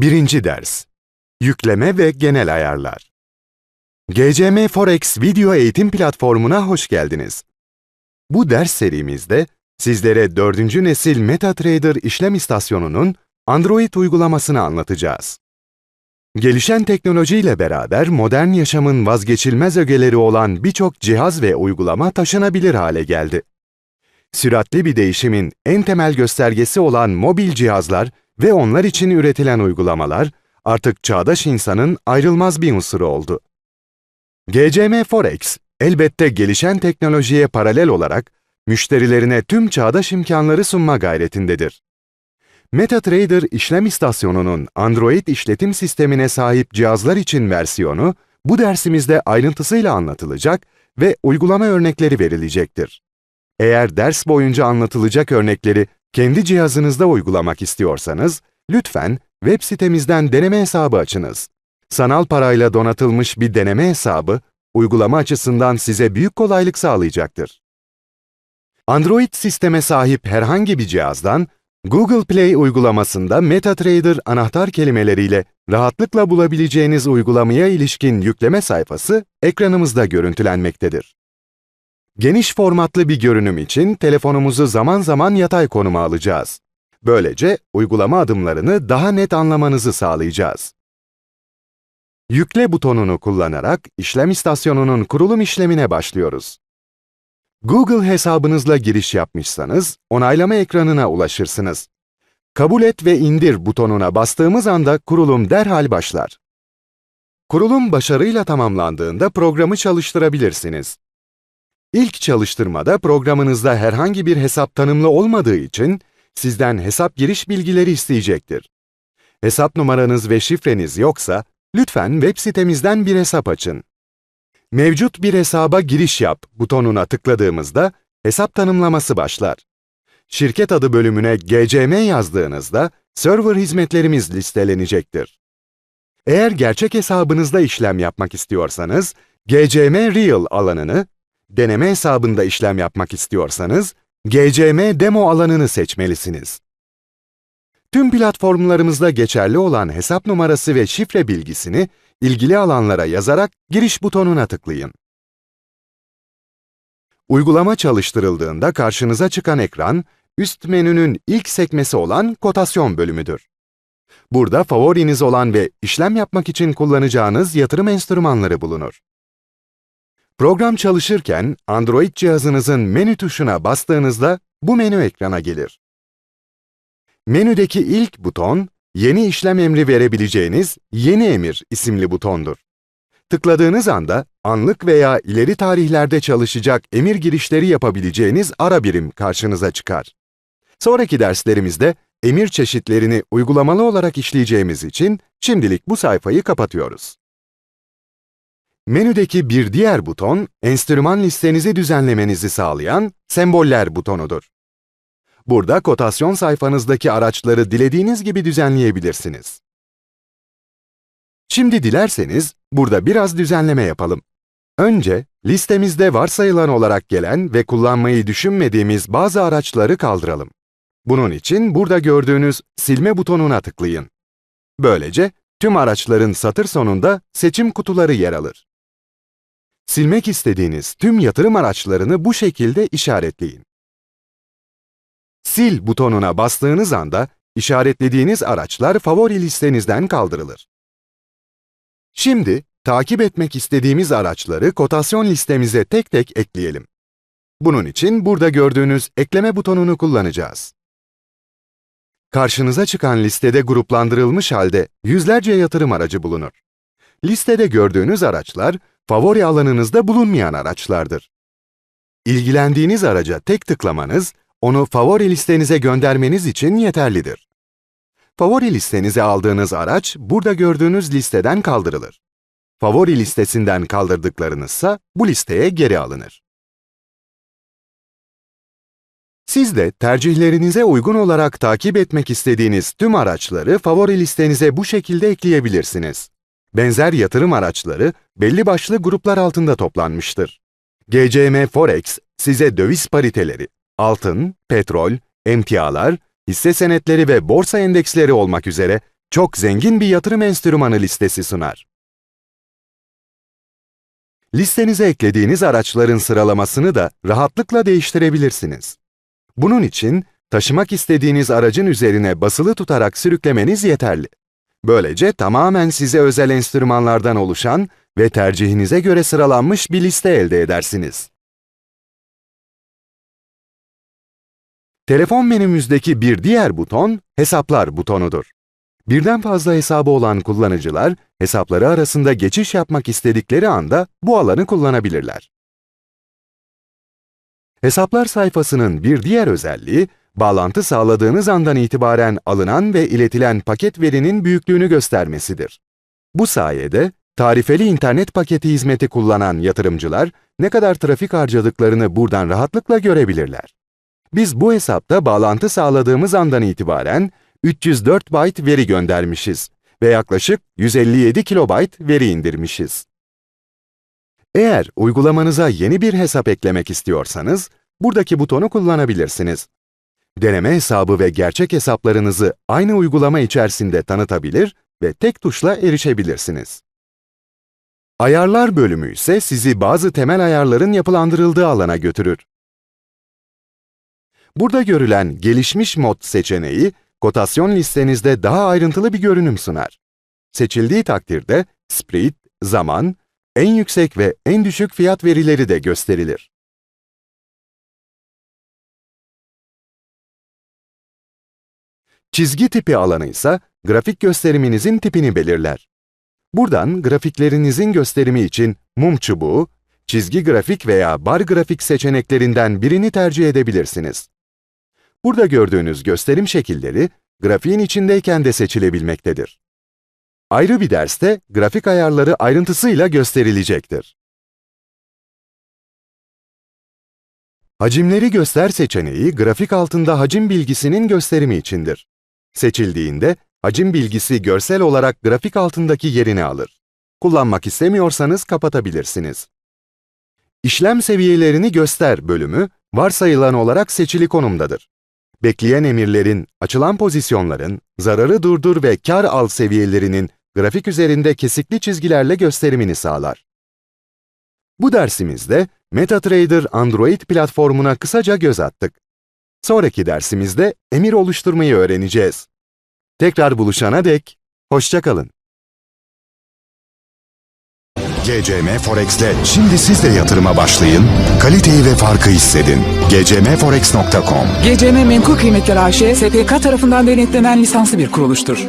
Birinci ders Yükleme ve genel ayarlar GCM Forex video eğitim platformuna hoş geldiniz. Bu ders serimizde sizlere 4. nesil MetaTrader işlem istasyonunun Android uygulamasını anlatacağız. Gelişen teknolojiyle beraber modern yaşamın vazgeçilmez ögeleri olan birçok cihaz ve uygulama taşınabilir hale geldi. Süratli bir değişimin en temel göstergesi olan mobil cihazlar ve onlar için üretilen uygulamalar artık çağdaş insanın ayrılmaz bir unsuru oldu. GCM Forex, elbette gelişen teknolojiye paralel olarak müşterilerine tüm çağdaş imkanları sunma gayretindedir. MetaTrader işlem istasyonunun Android işletim sistemine sahip cihazlar için versiyonu bu dersimizde ayrıntısıyla anlatılacak ve uygulama örnekleri verilecektir. Eğer ders boyunca anlatılacak örnekleri kendi cihazınızda uygulamak istiyorsanız, lütfen web sitemizden deneme hesabı açınız. Sanal parayla donatılmış bir deneme hesabı, uygulama açısından size büyük kolaylık sağlayacaktır. Android sisteme sahip herhangi bir cihazdan, Google Play uygulamasında MetaTrader anahtar kelimeleriyle rahatlıkla bulabileceğiniz uygulamaya ilişkin yükleme sayfası ekranımızda görüntülenmektedir. Geniş formatlı bir görünüm için telefonumuzu zaman zaman yatay konuma alacağız. Böylece uygulama adımlarını daha net anlamanızı sağlayacağız. Yükle butonunu kullanarak işlem istasyonunun kurulum işlemine başlıyoruz. Google hesabınızla giriş yapmışsanız, onaylama ekranına ulaşırsınız. Kabul et ve indir butonuna bastığımız anda kurulum derhal başlar. Kurulum başarıyla tamamlandığında programı çalıştırabilirsiniz. İlk çalıştırmada programınızda herhangi bir hesap tanımlı olmadığı için sizden hesap giriş bilgileri isteyecektir. Hesap numaranız ve şifreniz yoksa, lütfen web sitemizden bir hesap açın. Mevcut bir hesaba giriş yap butonuna tıkladığımızda hesap tanımlaması başlar. Şirket adı bölümüne GCM yazdığınızda server hizmetlerimiz listelenecektir. Eğer gerçek hesabınızda işlem yapmak istiyorsanız, GCM Real alanını, deneme hesabında işlem yapmak istiyorsanız, GCM Demo alanını seçmelisiniz. Tüm platformlarımızda geçerli olan hesap numarası ve şifre bilgisini ilgili alanlara yazarak giriş butonuna tıklayın. Uygulama çalıştırıldığında karşınıza çıkan ekran, üst menünün ilk sekmesi olan kotasyon bölümüdür. Burada favoriniz olan ve işlem yapmak için kullanacağınız yatırım enstrümanları bulunur. Program çalışırken Android cihazınızın menü tuşuna bastığınızda bu menü ekrana gelir. Menüdeki ilk buton, yeni işlem emri verebileceğiniz Yeni Emir isimli butondur. Tıkladığınız anda anlık veya ileri tarihlerde çalışacak emir girişleri yapabileceğiniz ara birim karşınıza çıkar. Sonraki derslerimizde emir çeşitlerini uygulamalı olarak işleyeceğimiz için şimdilik bu sayfayı kapatıyoruz. Menüdeki bir diğer buton, enstrüman listenizi düzenlemenizi sağlayan semboller butonudur. Burada kotasyon sayfanızdaki araçları dilediğiniz gibi düzenleyebilirsiniz. Şimdi dilerseniz burada biraz düzenleme yapalım. Önce listemizde varsayılan olarak gelen ve kullanmayı düşünmediğimiz bazı araçları kaldıralım. Bunun için burada gördüğünüz silme butonuna tıklayın. Böylece tüm araçların satır sonunda seçim kutuları yer alır. Silmek istediğiniz tüm yatırım araçlarını bu şekilde işaretleyin. Sil butonuna bastığınız anda işaretlediğiniz araçlar favori listenizden kaldırılır. Şimdi takip etmek istediğimiz araçları kotasyon listemize tek tek ekleyelim. Bunun için burada gördüğünüz ekleme butonunu kullanacağız. Karşınıza çıkan listede gruplandırılmış halde yüzlerce yatırım aracı bulunur. Listede gördüğünüz araçlar, favori alanınızda bulunmayan araçlardır. İlgilendiğiniz araca tek tıklamanız, onu favori listenize göndermeniz için yeterlidir. Favori listenize aldığınız araç, burada gördüğünüz listeden kaldırılır. Favori listesinden kaldırdıklarınızsa bu listeye geri alınır. Siz de tercihlerinize uygun olarak takip etmek istediğiniz tüm araçları favori listenize bu şekilde ekleyebilirsiniz. Benzer yatırım araçları belli başlı gruplar altında toplanmıştır. GCM Forex size döviz pariteleri, altın, petrol, emtialar, hisse senetleri ve borsa endeksleri olmak üzere çok zengin bir yatırım enstrümanı listesi sunar. Listenize eklediğiniz araçların sıralamasını da rahatlıkla değiştirebilirsiniz. Bunun için taşımak istediğiniz aracın üzerine basılı tutarak sürüklemeniz yeterli. Böylece tamamen size özel enstrümanlardan oluşan ve tercihinize göre sıralanmış bir liste elde edersiniz. Telefon menümüzdeki bir diğer buton, Hesaplar butonudur. Birden fazla hesabı olan kullanıcılar, hesapları arasında geçiş yapmak istedikleri anda bu alanı kullanabilirler. Hesaplar sayfasının bir diğer özelliği, bağlantı sağladığınız andan itibaren alınan ve iletilen paket verinin büyüklüğünü göstermesidir. Bu sayede, tarifeli internet paketi hizmeti kullanan yatırımcılar, ne kadar trafik harcadıklarını buradan rahatlıkla görebilirler. Biz bu hesapta bağlantı sağladığımız andan itibaren 304 byte veri göndermişiz ve yaklaşık 157 kilobayt veri indirmişiz. Eğer uygulamanıza yeni bir hesap eklemek istiyorsanız, buradaki butonu kullanabilirsiniz. Deneme hesabı ve gerçek hesaplarınızı aynı uygulama içerisinde tanıtabilir ve tek tuşla erişebilirsiniz. Ayarlar bölümü ise sizi bazı temel ayarların yapılandırıldığı alana götürür. Burada görülen gelişmiş mod seçeneği, kotasyon listenizde daha ayrıntılı bir görünüm sunar. Seçildiği takdirde spread, zaman, en yüksek ve en düşük fiyat verileri de gösterilir. Çizgi tipi alanı ise grafik gösteriminizin tipini belirler. Buradan grafiklerinizin gösterimi için mum çubuğu, çizgi grafik veya bar grafik seçeneklerinden birini tercih edebilirsiniz. Burada gördüğünüz gösterim şekilleri, grafiğin içindeyken de seçilebilmektedir. Ayrı bir derste grafik ayarları ayrıntısıyla gösterilecektir. Hacimleri göster seçeneği, grafik altında hacim bilgisinin gösterimi içindir. Seçildiğinde, hacim bilgisi görsel olarak grafik altındaki yerini alır. Kullanmak istemiyorsanız kapatabilirsiniz. İşlem seviyelerini göster bölümü, varsayılan olarak seçili konumdadır. Bekleyen emirlerin, açılan pozisyonların, zararı durdur ve kar al seviyelerinin grafik üzerinde kesikli çizgilerle gösterimini sağlar. Bu dersimizde MetaTrader Android platformuna kısaca göz attık. Sonraki dersimizde emir oluşturmayı öğreneceğiz. Tekrar buluşana dek, hoşça kalın. GCM Forex'te şimdi siz de yatırıma başlayın, kaliteyi ve farkı hissedin. gcmforex.com GCM Menkul Kıymetler AŞ, SPK tarafından denetlenen lisanslı bir kuruluştur.